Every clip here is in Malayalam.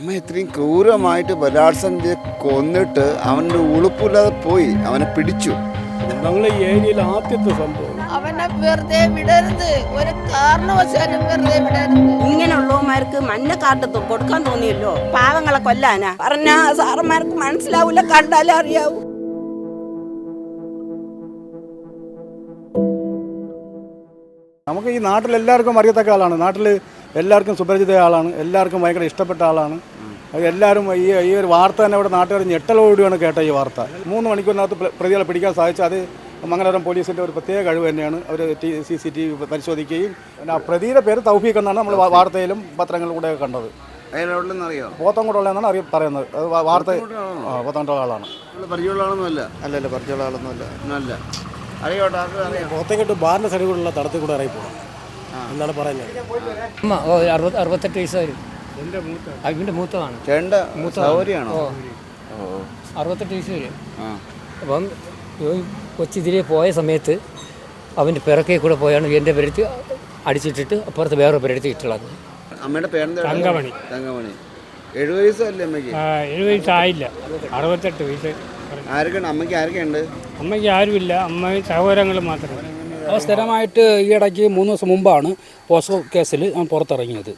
അമ്മ ഇത്രയും ക്രൂരമായിട്ട് ബലാത്സംഗം ചെയ്ത് കൊന്നിട്ട് അവന്റെ ഉളുപ്പില്ലാതെ പോയി അവനെ പിടിച്ചു. ഞങ്ങൾ ഈ ഏരിയയിൽ ആദ്യത്തെ സംഭവം. അവനെ വെറുതെ വിടരുത്. ഒരു കാരണവശാലും വെറുതെ വിടരുത്. ഇങ്ങനെയുള്ളവന്മാർക്ക് മഞ്ഞ കാർഡ് കൊടുക്കാൻ തോന്നിയല്ലോ. പാവങ്ങളെ കൊല്ലാനാ. പറഞ്ഞ സാറന്മാർക്ക് മനസ്സിലാവൂല കണ്ടാലേ അറിയാവൂ. നമുക്ക് ഈ നാട്ടിൽ എല്ലാവർക്കും അറിയത്തക്ക ആളാണ്. നാട്ടിൽ എല്ലാവർക്കും സുപരിചിത ആളാണ്. എല്ലാവർക്കും ഭയങ്കര ഇഷ്ടപ്പെട്ട ആളാണ്. എല്ലാവരും ഈ ഈ ഒരു വാർത്ത തന്നെ ഇവിടെ നാട്ടുകാർ ഞെട്ടലോടുകയാണ് കേട്ട ഈ വാർത്ത. മൂന്ന് മണിക്കൂറിനകത്ത് പ്ര- പ്രതികളെ പിടിക്കാൻ സാധിച്ചു അത് മംഗലപുരം പോലീസിന്റെ ഒരു പ്രത്യേക കഴിവ് തന്നെയാണ്. അവർ സി സി ടി വി പരിശോധിക്കുകയും പിന്നെ ആ പ്രതിയുടെ പേര് തൗഫീഖ് എന്നാണ് നമ്മൾ വാർത്തയിലും പത്രങ്ങളിലൂടെ കണ്ടത്. അയാളെവിടെന്ന് അറിയോ പറയുന്നത്. അത് വാർത്ത ആ പോത്തങ്കോട്ടുള്ള ആളാണ് പരിചയമുള്ള അല്ല? അല്ലല്ല പരിചയമുള്ള ആളൊന്നുമല്ല പോത്തങ്കോട്ട് ബാറിന്റെ സൈഡിൽ കൂടെയുള്ള തടത്തിൽ കൂടെ ഇറങ്ങി പോകണം എന്നാണ് പറയുന്നത്? അറുപത്തെട്ട് വയസ്സായി. അതിന്റെ മൂത്തതാണ്. ചേട്ടന്റെ സൗകര്യമാണോ? ഓ. അറുപത്തെട്ട് വയസ്സ് വരും. ആ അപ്പം കൊച്ചിതിരെ പോയ സമയത്ത് അവന്റെ പിറക്കെ കൂടെ പോയാണ് എന്റെ പേരെടുത്ത് അടിച്ചിട്ടിട്ട് അപ്പുറത്ത് വേറെ പേരെടുത്ത് ഇട്ടുള്ളത്. അമ്മയുടെ പേരെന്താ? തങ്കമണി. തങ്കമണി. എഴുപത് വയസ്സല്ലേ അമ്മയ്ക്ക്? ആ, എഴുപത് വയസ്സായില്ല അറുപത്തെട്ട് വയസ്സ്. ആരൊക്കെയുണ്ട്? അമ്മയ്ക്ക് ആരൊക്കെയുണ്ട്? അമ്മയ്ക്ക് ആരുമില്ല. അമ്മ സഹോദരങ്ങൾ മാത്രമേ അവ സ്ഥിരമായിട്ട് ഈ ഇടയ്ക്ക് മൂന്ന് ദിവസം മുമ്പാണ് പോസ്കോ കേസിൽ ഞാൻ പുറത്തിറങ്ങിയത്.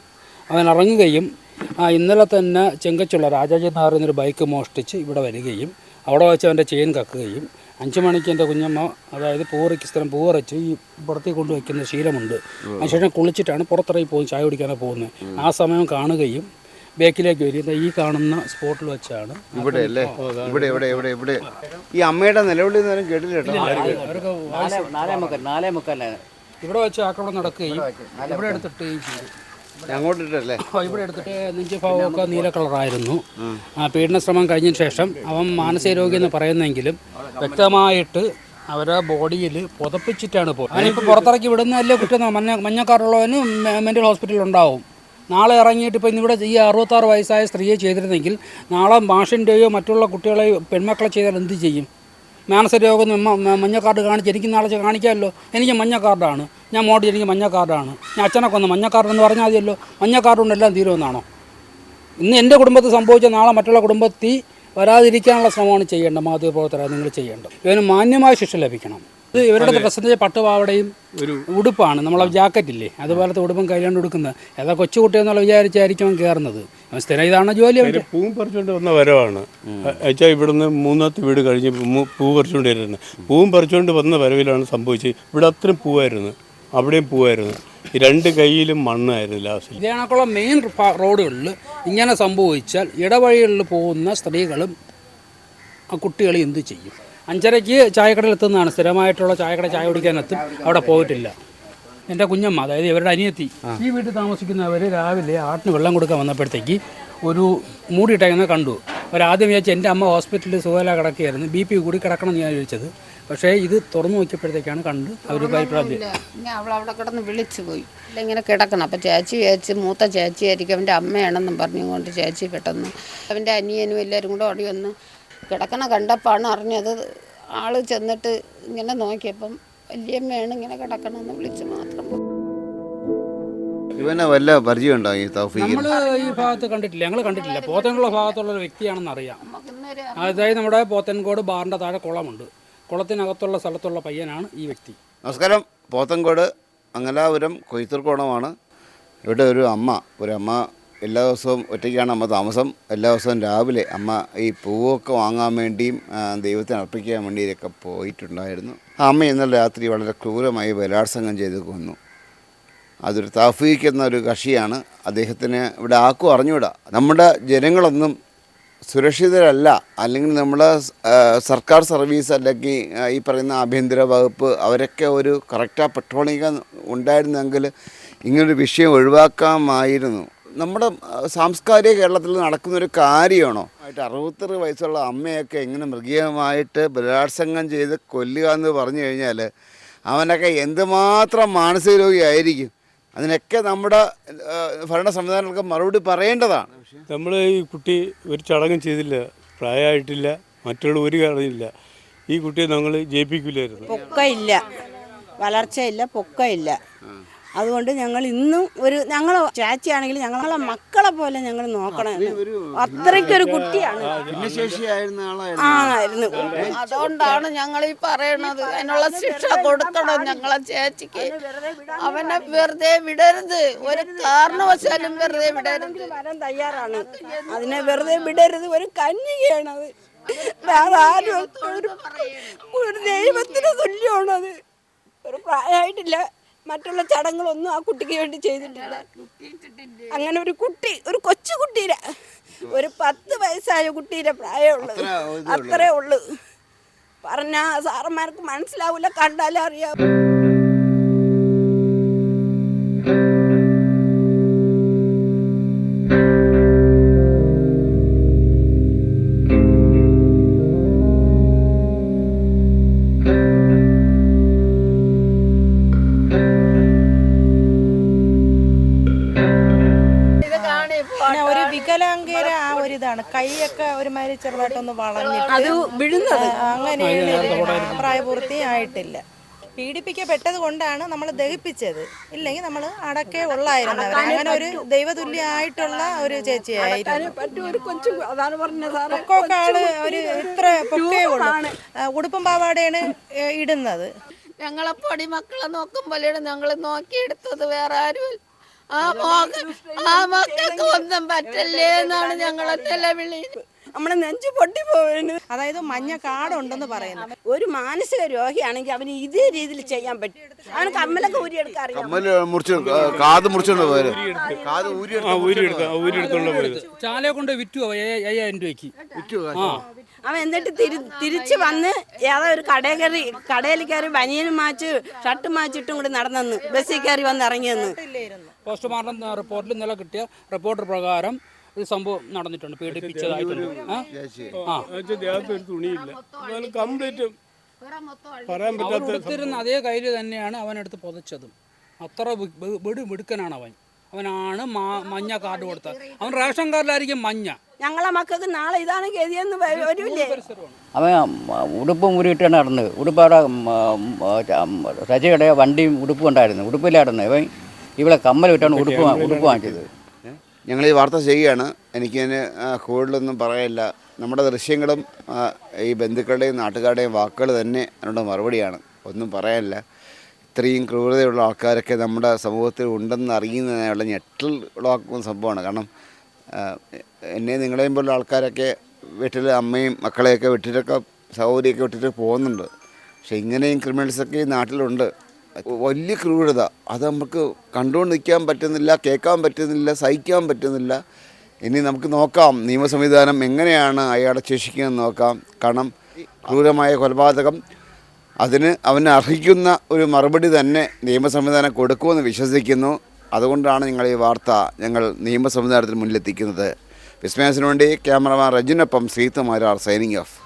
അവൻ ഇറങ്ങുകയും ആ, ഇന്നലെ തന്നെ ചെങ്കച്ചുള്ള രാജാജി എന്ന് പറയുന്നൊരു ബൈക്ക് മോഷ്ടിച്ച് ഇവിടെ വരികയും അവിടെ വെച്ച് അവന്റെ ചെയിൻ കക്കുകയും അഞ്ചു മണിക്ക് എന്റെ കുഞ്ഞമ്മ അതായത് പൂവറയ്ക്ക് സ്ഥലം പൂവറച്ച് ഈ പുറത്തേക്ക് കൊണ്ടുവയ്ക്കുന്ന ശീലമുണ്ട്. അതിനുശേഷം കുളിച്ചിട്ടാണ് പുറത്തിറങ്ങി പോകുന്നത് ചായ കുടിക്കാനാണ് പോകുന്നത്. ആ സമയം കാണുകയും ബേക്കിലേക്ക് വരുന്ന ഈ കാണുന്ന സ്പോട്ടിൽ വെച്ചാണ് ഇവിടെ അല്ലേ? ഇവിടെ ഇവിടെ ഇവിടെ ഇവിടെ ഈ അമ്മയുടെ നിലവിളി നേരം കേട്ടില്ല ഇവിടെ വെച്ച് ആക്രമണം നടക്കുകയും ഇവിടെ എടുത്തിട്ടുകയും ചെയ്തു. ഇവിടെ എടുത്തിട്ട് നീല കളറായിരുന്നു. ആ. പീഡന ശ്രമം കഴിഞ്ഞ ശേഷം അവൻ മാനസിക രോഗി എന്ന് പറയുന്നെങ്കിലും വ്യക്തമായിട്ട് അവരെ ബോഡിയിൽ പുതപ്പിച്ചിട്ടാണ് പോകുന്നത് അവനിപ്പോൾ പുറത്തിറക്കി വിടുന്നതല്ലേ കുറ്റം? മഞ്ഞ മഞ്ഞക്കാരുള്ളവന് മെന്റൽ ഹോസ്പിറ്റലിൽ ഉണ്ടാവും നാളെ ഇറങ്ങിയിട്ട് ഇപ്പോൾ ഇന്നിവിടെ ഈ അറുപത്താറ് വയസ്സായ സ്ത്രീയെ ചെയ്തിരുന്നെങ്കിൽ നാളെ മാഷിന്റെയോ മറ്റുള്ള കുട്ടികളെയോ പെൺമക്കളെ ചെയ്താൽ എന്ത് ചെയ്യും? മാനസ രോഗം മ- മ- മഞ്ഞ കാർഡ് കാണിച്ച് എനിക്ക് നാളെ കാണിക്കാമല്ലോ. എനിക്ക് മഞ്ഞ കാർഡാണ് ഞാൻ മോഡി എനിക്ക് മഞ്ഞ കാർഡാണ്. ഞാൻ അച്ഛനെ കൊന്നു. മഞ്ഞ കാർഡ് എന്ന് പറഞ്ഞാൽ മതിയല്ലോ. മഞ്ഞ കാർഡ് കൊണ്ട് എല്ലാം തീരുമെന്നാണോ ഇന്ന് എന്റെ കുടുംബത്തിൽ സംഭവിച്ച നാളെ മറ്റുള്ള കുടുംബത്തിൽ വരാതിരിക്കാനുള്ള ശ്രമമാണ് ചെയ്യേണ്ടത് മാധ്യമപ്രവർത്തകരെ നിങ്ങൾ ചെയ്യേണ്ടത്. ഇവന് മാന്യമായ ശിക്ഷ ലഭിക്കണം. ഇത് ഇവരുടെ പ്രസന്റേജ് പട്ടുപാവടയും ഒരു ഉടുപ്പാണ്. നമ്മളെ ജാക്കറ്റ് ഇല്ലേ അതുപോലത്തെ ഉടുപ്പും കൈകൊണ്ട് ഉടുക്കുന്നത്. ഏതാ കൊച്ചുകുട്ടിയെന്നുള്ള വിചാരിച്ചായിരിക്കും അവൻ കയറുന്നത്. അവൻ സ്ഥിരം ഇതാണ് ജോലി അവന്റെ. പൂവും പറിച്ചുകൊണ്ട് വന്ന വരവാണ്. അയച്ചാൽ ഇവിടുന്ന് മൂന്നാമത്തെ വീട് കഴിഞ്ഞ് പൂ പറിച്ചുകൊണ്ട് വരുന്നത് പൂവും പറിച്ചുകൊണ്ട് വന്ന വരവിലാണ് സംഭവിച്ചത്. ഇവിടെ അത്രയും പൂവായിരുന്നു. അവിടെയും പൂവായിരുന്നു. ഈ രണ്ട് കൈയിലും മണ്ണായിരുന്നു ലാസ്റ്റ് ഇതേണക്കുള്ള മെയിൻ റോഡുകളിൽ ഇങ്ങനെ സംഭവിച്ചാൽ ഇടവഴികളിൽ പോകുന്ന സ്ത്രീകളും ആ കുട്ടികളും എന്ത് ചെയ്യും? അഞ്ചരയ്ക്ക് ചായക്കടയിൽ എത്തുന്നതാണ്. സ്ഥിരമായിട്ടുള്ള ചായക്കട ചായ കുടിക്കാനെത്തും അവിടെ പോയിട്ടില്ല. എന്റെ കുഞ്ഞമ്മ അതായത് ഇവരുടെ അനിയത്തി ഈ വീട്ടിൽ താമസിക്കുന്നവർ രാവിലെ ആട്ടിന് വെള്ളം കൊടുക്കാൻ വന്നപ്പോഴത്തേക്ക് ഒരു മൂടിയിട്ടേക്കുന്നത് കണ്ടു. അവരാദ്യം വിചാരിച്ചു എന്റെ അമ്മ ഹോസ്പിറ്റലിൽ സുഖല കിടക്കുകയായിരുന്നു. ബി പി കൂടി കിടക്കണം എന്ന് ഞാൻ ചോദിച്ചത് പക്ഷേ ഇത് തുറന്നു നോക്കിയപ്പോഴത്തേക്കാണ് കണ്ട് അവർ പരിപാടി ഇല്ല. ഇനി അവൾ അവിടെ കിടന്ന് വിളിച്ചു പോയി. ഇല്ല ഇങ്ങനെ കിടക്കണം? അപ്പം ചേച്ചി ചേച്ചി മൂത്ത ചേച്ചി ആയിരിക്കും അവന്റെ അമ്മയാണെന്നും പറഞ്ഞുകൊണ്ട് ചേച്ചി പെട്ടെന്ന്. അവന്റെ അനിയനും എല്ലാവരും കൂടെ ഓടി വന്ന് കിടക്കണ കണ്ടപ്പാണ് അറിഞ്ഞത്. ആൾ ചെന്നിട്ട് ഇങ്ങനെ നോക്കിയപ്പം വലിയമ്മയാണ് ഇങ്ങനെ കിടക്കണമെന്ന് വിളിച്ച് മാത്രം ഇവനെ വല്ല പരിചയമുണ്ടോ ഈ തൗഫീഖ് നമ്മൾ ഈ ഭാഗത്ത് കണ്ടിട്ടില്ല. ഞങ്ങൾ കണ്ടിട്ടില്ല. പോത്തൻകുള ഭാഗത്തുള്ള ഒരു വ്യക്തിയാണെന്ന് അറിയാം. അതായത് നമ്മുടെ പോത്തൻകോട് ബാറിന്റെ താഴെ കുളമുണ്ട്. കുളത്തിനകത്തുള്ള സ്ഥലത്തുള്ള പയ്യനാണ് ഈ വ്യക്തി. നമസ്കാരം. പോത്തങ്കോട് അങ്ങലാപുരം കൊയ്ത്തൂർക്കോണമാണ് ഇവിടെ ഒരു അമ്മ ഒരു അമ്മ എല്ലാ ദിവസവും ഒറ്റയ്ക്കാണ് അമ്മ താമസം. എല്ലാ ദിവസവും രാവിലെ അമ്മ ഈ പൂവൊക്കെ വാങ്ങാൻ വേണ്ടിയും ദൈവത്തിന് അർപ്പിക്കാൻ വേണ്ടിയൊക്കെ പോയിട്ടുണ്ടായിരുന്നു. ആ അമ്മ ഇന്നലെ രാത്രി വളരെ ക്രൂരമായി ബലാത്സംഗം ചെയ്ത് കൊന്നു. അതൊരു താഫീഖ് ഒരു കക്ഷിയാണ്. അദ്ദേഹത്തിന് ഇവിടെ ആക്കും അറിഞ്ഞുകൂടാ. നമ്മുടെ ജനങ്ങളൊന്നും സുരക്ഷിതരല്ല. അല്ലെങ്കിൽ നമ്മുടെ സർക്കാർ സർവീസ് അല്ലെങ്കിൽ ഈ പറയുന്ന ആഭ്യന്തര വകുപ്പ് അവരൊക്കെ ഒരു കറക്റ്റാ പെട്രോളിംഗ് ഉണ്ടായിരുന്നെങ്കിൽ ഇങ്ങനൊരു വിഷയം ഒഴിവാക്കാമായിരുന്നു. നമ്മുടെ സാംസ്കാരിക കേരളത്തിൽ നടക്കുന്ന ഒരു കാര്യമാണോ? ആയിട്ട് അറുപത്തറ് വയസ്സുള്ള അമ്മയൊക്കെ ഇങ്ങനെ മൃഗീയമായിട്ട് ബലാത്സംഗം ചെയ്ത് കൊല്ലുക എന്ന് പറഞ്ഞു കഴിഞ്ഞാൽ അവനൊക്കെ എന്തുമാത്രം മാനസിക രോഗിയായിരിക്കും? അതിനൊക്കെ നമ്മുടെ ഭരണ സംവിധാനങ്ങൾക്ക് മറുപടി പറയേണ്ടതാണ്. നമ്മൾ ഈ കുട്ടി ഒരു ചടങ്ങും ചെയ്തില്ല പ്രായമായിട്ടില്ല മറ്റുള്ള ഒരു കാര്യമില്ല ഈ കുട്ടിയെ ഞങ്ങൾ ജയിപ്പിക്കില്ലായിരുന്നു പൊക്കയില്ല വളർച്ചയില്ല പൊക്കയില്ല അതുകൊണ്ട് ഞങ്ങൾ ഇന്നും ഒരു ഞങ്ങൾ ചാച്ചിയാണെങ്കിൽ ഞങ്ങളെ മക്കളെ പോലെ ഞങ്ങൾ നോക്കണം അത്രയ്ക്കൊരു കുട്ടിയാണ്. ആയിരുന്നു അതുകൊണ്ടാണ് ഞങ്ങൾ ഈ പറയണത്. അതിനുള്ള ശിക്ഷ കൊടുക്കണം ഞങ്ങളെ ചേച്ചിക്ക്. അവനെ വെറുതെ വിടരുത്. ഒരു കാരണവശാലും വെറുതെ വിടരുത്. വരാൻ തയ്യാറാണ്. അതിനെ വെറുതെ വിടരുത്. ഒരു കന്യകയാണത് വേറെ ആരും ഒരു ഒരു ദൈവത്തിന് തുല്യമാണത് ഒരു പ്രായമായിട്ടില്ല. മറ്റുള്ള ചടങ്ങുകളൊന്നും ആ കുട്ടിക്ക് വേണ്ടി ചെയ്തിട്ടില്ല. അങ്ങനെ ഒരു കുട്ടി ഒരു കൊച്ചു ഒരു പത്ത് വയസ്സായ കുട്ടീരെ പ്രായമുള്ളത്. അത്ര ഉള്ളൂ. അത്രേ ഉള്ളു. പറഞ്ഞ സാറന്മാർക്ക് മനസ്സിലാവില്ല കണ്ടാലേ അറിയാം കൈയൊക്കെ ഒരുമാതിരി ചെറുതായിട്ടൊന്ന് വളഞ്ഞിട്ട് അത് വിഴുന്നത്. അങ്ങനെ പ്രായപൂർത്തി ആയിട്ടില്ല. പീഡിപ്പിക്കപ്പെട്ടത് കൊണ്ടാണ് നമ്മൾ ദഹിപ്പിച്ചത്. ഇല്ലെങ്കിൽ നമ്മൾ അടക്കേ ഉള്ളായിരുന്നു അങ്ങനെ ഒരു ദൈവതുല്യമായിട്ടുള്ള ഒരു ചേച്ചിയായിരുന്നു. പൊക്കമൊക്കെ ആൾ ഒരു ഇത്ര പൊക്കേ ഉള്ളൂ. ഉടുപ്പും പാവാടയാണ് ഇടുന്നത്. ഞങ്ങളെ പൊടി മക്കളെ നോക്കുമ്പോഴാണ് ഞങ്ങൾ നോക്കിയെടുത്തത്. വേറെ ആരും ആ ആ മക്കൾക്ക് ഒന്നും പറ്റല്ലേ എന്നാണ് ഞങ്ങളെ നിലവിളി. നമ്മുടെ നെഞ്ചു പൊട്ടിപ്പോവേണ് അതായത് മഞ്ഞ കാടുണ്ടെന്ന് പറയുന്നു ഒരു മാനസിക രോഗിയാണെങ്കിൽ അവന് ഇതേ രീതിയിൽ ചെയ്യാൻ പറ്റും. അവന് കമ്മലൊക്കെ ഊരിയെടുക്കാൻ അറിയാം. ചാലയെ കൊണ്ട് വിറ്റു അയ്യായിരം രൂപയ്ക്ക്. ആ. അവൻ എന്നിട്ട് തിരി തിരിച്ച് വന്ന് ഏതാ ഒരു കടയിൽ കയറി കടയിൽ കയറി ബനിയനും മാച്ച് ഷർട്ട് മാച്ചിട്ടും കൂടി നടന്നെന്ന്. ബസ്സിൽ കയറി വന്ന് ഇറങ്ങിയെന്ന്. പോസ്റ്റ്മോർട്ടം റിപ്പോർട്ടിൽ ഇന്നലെ കിട്ടിയ റിപ്പോർട്ട് പ്രകാരം ഒരു സംഭവം നടന്നിട്ടുണ്ട്. പീഡിപ്പിച്ചതായിട്ടുണ്ട്. തുണിയില്ല. കംപ്ലീറ്റ് പറയാൻ പറ്റാത്ത അതേ കയ്യിൽ തന്നെയാണ് അവനെടുത്ത് പൊതച്ചതും. അത്ര വി- വി- മിടുക്കനാണ് അവൻ. അവനാണ് മാ- മഞ്ഞ കാർഡ് കൊടുത്തത്. അവൻ റേഷൻ കാർഡിലായിരിക്കും മഞ്ഞ. ഞങ്ങളെ മക്കൾക്ക് നാളെ ഇതാണ് ഗതിയെന്ന് വരില്ലേ വരൂലേ അവൻ ഉടുപ്പും ഊരിയിട്ടാണ് നടന്നത്. ഉടുപ്പ് അവിടെ രജയുടെ വണ്ടിയും ഉടുപ്പും ഉണ്ടായിരുന്നു. ഉടുപ്പിലായിരുന്നു. ഇവൻ ഇവിടെ കമ്മൽ വിട്ടാണ് ഉടുപ്പ് വാ- ഉടുപ്പ് വാങ്ങിച്ചത്. ഞങ്ങൾ ഈ വാർത്ത ചെയ്യുകയാണ്. എനിക്കതിന് കൂടുതലൊന്നും പറയില്ല. നമ്മുടെ ദൃശ്യങ്ങളും ഈ ബന്ധുക്കളുടെയും നാട്ടുകാരുടെയും വാക്കുകൾ തന്നെ അതിനുള്ള മറുപടിയാണ്. ഒന്നും പറയാനില്ല ഇത്രയും ക്രൂരതയുള്ള ആൾക്കാരൊക്കെ നമ്മുടെ സമൂഹത്തിൽ ഉണ്ടെന്ന് അറിയുന്നതിനുള്ള ഞെട്ടൽ ഉളവാക്കുന്ന സംഭവമാണ്. കാരണം എന്നെ നിങ്ങളെയും പോലുള്ള ആൾക്കാരൊക്കെ വീട്ടിൽ അമ്മയും മക്കളെയൊക്കെ വിട്ടിട്ടൊക്കെ സഹോദരിയൊക്കെ വിട്ടിട്ട് പോകുന്നുണ്ട്. പക്ഷേ ഇങ്ങനെയും ക്രിമിനൽസൊക്കെ ഈ നാട്ടിലുണ്ട്. വലിയ ക്രൂരത. അത് നമുക്ക് കണ്ടുകൊണ്ട് നിൽക്കാൻ പറ്റുന്നില്ല കേൾക്കാൻ പറ്റുന്നില്ല സഹിക്കാൻ പറ്റുന്നില്ല. ഇനി നമുക്ക് നോക്കാം നിയമ സംവിധാനം എങ്ങനെയാണ് അയാളെ ശേഷിക്കുന്നത് നോക്കാം. കാരണം ക്രൂരമായ കൊലപാതകം അതിന് അവന് അർഹിക്കുന്ന ഒരു മറുപടി തന്നെ നിയമ സംവിധാനം കൊടുക്കുമെന്ന് വിശ്വസിക്കുന്നു. അതുകൊണ്ടാണ് ഞങ്ങൾ ഈ വാർത്ത ഞങ്ങൾ നിയമ സംവിധാനത്തിന് മുന്നിലെത്തിക്കുന്നത്. വിസ്മയസിന് വേണ്ടി ക്യാമറമാൻ റജിനൊപ്പം സീത്തുമാരാർ സൈനിങ് ഓഫ്.